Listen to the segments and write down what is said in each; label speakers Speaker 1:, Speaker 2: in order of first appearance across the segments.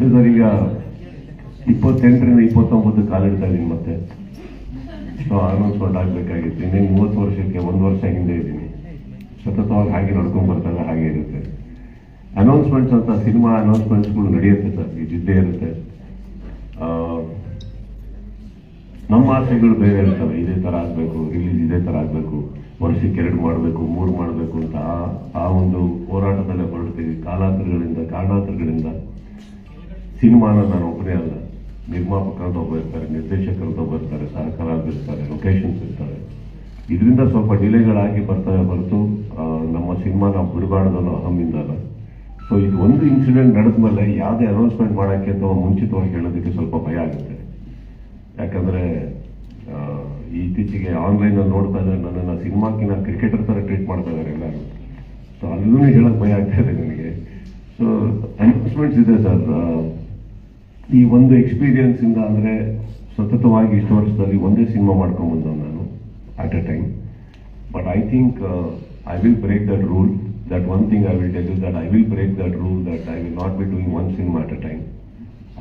Speaker 1: Sir ಈಗ ಇಪ್ಪತ್ತೆಂಟರಿಂದ ಇಪ್ಪತ್ತೊಂಬತ್ತು ಕಾಲಿಡ್ತಾ ಇದ್ದೀನಿ ಮತ್ತೆ ಸೊ ಅನೌನ್ಸ್ಮೆಂಟ್ ಆಗಬೇಕಾಗಿತ್ತು. ಇನ್ನೇನು ಮೂವತ್ತು ವರ್ಷಕ್ಕೆ, ಒಂದು ವರ್ಷ ಹಿಂದೆ ಇದ್ದೀನಿ. ಸತತವಾಗಿ ಹಾಗೆ ನಡ್ಕೊಂಡ್ ಬರ್ತಾರೆ ಹಾಗೆ ಇರುತ್ತೆ. ಅನೌನ್ಸ್ಮೆಂಟ್ಸ್ ಅಂತ ಸಿನಿಮಾ ಅನೌನ್ಸ್ಮೆಂಟ್ಸ್ಗಳು ನಡೆಯುತ್ತೆ ಸರ್ ಇದ್ದಿದ್ದೇ ಇರುತ್ತೆ. ನಮ್ಮ ಆಸೆಗಳು ಬೇರೆ ಇರ್ತವೆ. ಇದೇ ಥರ ಆಗಬೇಕು ರಿಲೀಸ್ ಇದೇ ಥರ ಆಗಬೇಕು, ವರ್ಷಕ್ಕೆ ಎರಡು ಮಾಡಬೇಕು, ಮೂರು ಮಾಡಬೇಕು ಅಂತ ಆ ಒಂದು ಹೋರಾಟದಲ್ಲೇ ಹೊರಡ್ತೀವಿ. ಕಾಲಾಂತರಗಳಿಂದ, ಕಾರಣಾಂತರಗಳಿಂದ. ಸಿನಿಮಾನ ನಾನು ಒಬ್ಬನೇ ಅಲ್ಲ. ನಿರ್ಮಾಪಕರದ್ದು ಒಬ್ಬ ಇರ್ತಾರೆ ನಿರ್ದೇಶಕರದ್ದು ಒಬ್ಬ ಇರ್ತಾರೆ ಸಹಕಾರದ್ದು ಇರ್ತಾರೆ ಲೊಕೇಶನ್ಸ್ ಇರ್ತಾರೆ. ಇದರಿಂದ ಸ್ವಲ್ಪ ಡಿಲೇಗಳಾಗಿ ಬರ್ತಾ ಹೊರತು ನಮ್ಮ ಸಿನಿಮಾನ ಬಿಡಬಾರ್ದು ಅನ್ನೋ ಅಹಮಿಂದ ಅಲ್ಲ. ಸೊ ಇದು ಒಂದು ಇನ್ಸಿಡೆಂಟ್ ನಡೆದ ಮೇಲೆ ಯಾವುದೇ ಅನೌನ್ಸ್ಮೆಂಟ್ ಮಾಡೋಕ್ಕೆ ಅಥವಾ ಮುಂಚಿತವಾಗಿ ಹೇಳೋದಕ್ಕೆ ಸ್ವಲ್ಪ ಭಯ ಆಗುತ್ತೆ. ಯಾಕಂದರೆ ಇತ್ತೀಚೆಗೆ ಆನ್ಲೈನಲ್ಲಿ ನೋಡ್ತಾ ಇದ್ದಾರೆ ನನ್ನನ್ನು ಸಿನಿಮಾಕಿನ ಕ್ರಿಕೆಟರ್ ಥರ ಟ್ರೀಟ್ ಮಾಡ್ತಾ ಇದ್ದಾರೆ ಎಲ್ಲರೂ. ಸೊ ಅಲ್ಲೂ ಹೇಳೋಕ್ಕೆ ಭಯ ಆಗ್ತಾ ಇದೆ ನನಗೆ. ಸೊ ಅನೌನ್ಸ್ಮೆಂಟ್ಸ್ ಇದೆ ಸರ್. ಈ ಒಂದು ಎಕ್ಸ್ಪೀರಿಯನ್ಸ್ ಇಂದ ಅಂದ್ರೆ ಸತತವಾಗಿ ಇಷ್ಟು ವರ್ಷದಲ್ಲಿ ಒಂದೇ ಸಿನಿಮಾ ಮಾಡ್ಕೊಂಡ್ ಬಂದವ್ ನಾನು at a time but I think I will break that rule that one thing I will tell you that I will break that rule that I will not be doing one cinema at a time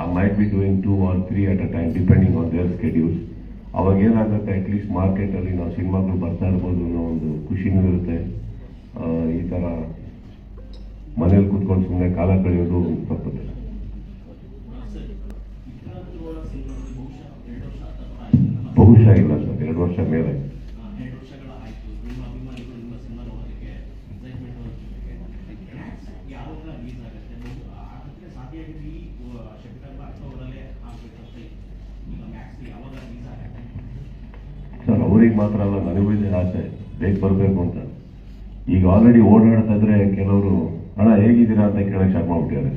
Speaker 1: I might be doing two or three at a time depending on their schedules ಅವಾಗ ಏನಾಗುತ್ತೆ at least ಮಾರ್ಕೆಟಲ್ಲಿ ನಾವು ಸಿನಿಮಾಗಳು ಬರ್ತಾ ಇರ್ಬೋದು ಅನ್ನೋ ಒಂದು ಖುಷಿನೂ ಇರುತ್ತೆ. ಈ ಥರ ಮನೇಲಿ ಕೂತ್ಕೊಂಡು ಸುಮ್ಮನೆ ಕಾಲ ಕಳೆಯೋದು ತಪ್ಪುತ್ತೆ. ಆಗ್ಬೇಕಂತ ಇಲ್ಲ ಸರ್ ಎರಡು ವರ್ಷ ಮೇಲೆ. ಸರ್ ಅವ್ರಿಗೆ ಮಾತ್ರ ಅಲ್ಲ ನನಗೂ ಇದೆ ಆಸೆ. ಬೇಗ ಬರಬೇಕು ಅಂತ. ಈಗ ಆಲ್ರೆಡಿ ಓಡಾಡ್ತಾ ಇದ್ರೆ ಕೆಲವರು ಅಣ್ಣ ಹೇಗಿದ್ದೀರಾ? ಅಂತ ಕೇಳಕ್ ಸ್ಟಾರ್ಟ್ ಮಾಡ್ಬಿಟ್ಟಿದ್ದಾರೆ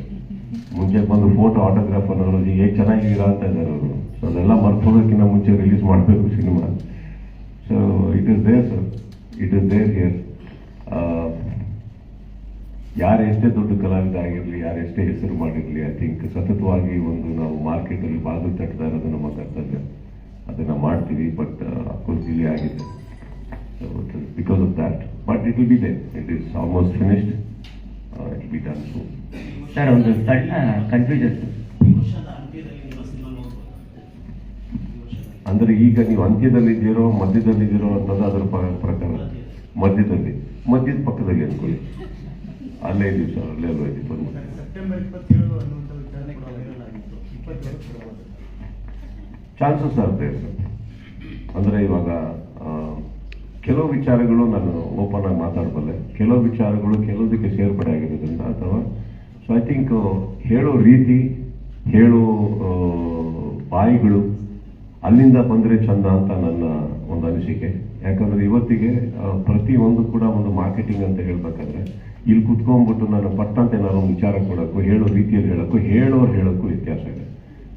Speaker 1: ಮುಂಚೆ ಬಂದು ಫೋಟೋ ಆಟೋಗ್ರಾಫ್ ಅನ್ನೋರು ಈಗ ಹೇಗೆ ಚೆನ್ನಾಗಿದ್ದೀರಾ ಅಂತ ಇದ್ದಾರೆ ಅವರು. ಸೊ ಅದೆಲ್ಲ ಮರ್ತೋದಕ್ಕಿಂತ ಮುಂಚೆ ರಿಲೀಸ್ ಮಾಡಬೇಕು cinema so it is there sir it is there here ಯಾರು ಎಷ್ಟೇ ದೊಡ್ಡ ಕಲಾವಿದ ಆಗಿರಲಿ, ಯಾರು ಎಷ್ಟೇ ಹೆಸರು ಮಾಡಿರಲಿ ಐ ಥಿಂಕ್ ಸತತವಾಗಿ ಒಂದು ನಾವು ಮಾರ್ಕೆಟಲ್ಲಿ ಬಾಗಿಲು ತಟ್ತಾ ಇರೋದು ನಮ್ಮ ಕರ್ತವ್ಯ. ಅದನ್ನು ಮಾಡ್ತೀವಿ ಬಟ್ ಡಿಲೇ ಆಗಿದೆ. So because of that but it will be they it is almost finished it be done so
Speaker 2: sir ಒಂದು ಸಣ್ಣ ಕನ್ಫ್ಯೂಷನ್
Speaker 3: ಅಂತ್ಯದಲ್ಲಿ
Speaker 1: ಅಂದ್ರೆ ಈಗ ನೀವು ಅಂತ್ಯದಲ್ಲಿದ್ದೀರೋ ಮಧ್ಯದಲ್ಲಿದ್ದೀರೋ ಅನ್ನೋದು ಅದರ ಪ್ರ- ಪ್ರಕಾರ. ಮಧ್ಯದಲ್ಲಿ. ಮಧ್ಯದ ಪಕ್ಕದಲ್ಲಿ ಅನ್ಕೊಳ್ಳಿ ಅಲ್ಲೇ ಇದೀವಿ ಸರ್ ಅಲ್ಲೇ ಅಲ್ವಾ ಇದೀವಿ ಚಾನ್ಸಸ್ ಆರ್ ದೇರ್ ಅಂದ್ರೆ ಇವಾಗ ಕೆಲವು ವಿಚಾರಗಳು ನಾನು ಓಪನ್ ಆಗಿ ಮಾತಾಡಬಲ್ಲೆ. ಕೆಲವು ವಿಚಾರಗಳು ಕೆಲವುದಕ್ಕೆ ಸೇರ್ಪಡೆ ಆಗಿರೋದ್ರಿಂದ ಅಥವಾ ಸೊ ಐ ಥಿಂಕ್ ಹೇಳೋ ರೀತಿ, ಹೇಳೋ ಬಾಯಿಗಳು ಅಲ್ಲಿಂದ ಬಂದರೆ ಚಂದ ಅಂತ ನನ್ನ ಒಂದು ಅನಿಸಿಕೆ. ಯಾಕಂದ್ರೆ ಇವತ್ತಿಗೆ ಪ್ರತಿ ಒಂದು ಕೂಡ ಒಂದು ಮಾರ್ಕೆಟಿಂಗ್ ಅಂತ ಹೇಳ್ಬೇಕಾದ್ರೆ, ಇಲ್ಲಿ ಕುತ್ಕೊಂಡ್ಬಿಟ್ಟು ನಾನು ಪಟ್ಟಂತ ಏನಾದ್ರು ವಿಚಾರ ಕೊಡೋಕ್ಕೂ, ಹೇಳೋ ರೀತಿಯಲ್ಲಿ ಹೇಳೋಕ್ಕೂ, ಹೇಳೋರು ಹೇಳೋಕ್ಕೂ ವ್ಯತ್ಯಾಸ ಇದೆ.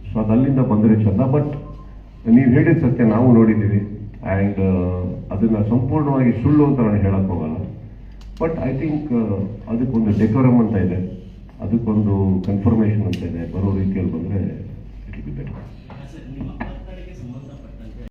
Speaker 1: ಸೊ ಅದು ಅಲ್ಲಿಂದ ಬಂದರೆ ಚಂದ, ಬಟ್ ನೀವು ಹೇಳಿದ ಸತ್ಯ ನಾವು ನೋಡಿದ್ದೀವಿ. ಆ್ಯಂಡ್ ಅದನ್ನು ಸಂಪೂರ್ಣವಾಗಿ ಸುಳ್ಳು ಅಂತ ನಾನು ಹೇಳಕ್ ಹೋಗಲ್ಲ. ಬಟ್ ಐ ಥಿಂಕ್ ಅದಕ್ಕೊಂದು ಡೆಕೋರಮ್ ಅಂತ ಇದೆ. ಅದಕ್ಕೊಂದು ಕನ್ಫರ್ಮೇಷನ್ ಅಂತ ಇದೆ. ಬರೋ ರೀತಿಯಲ್ಲಿ ಬಂದರೆ ಇಟ್ ಬಿ ಬೆಟರ್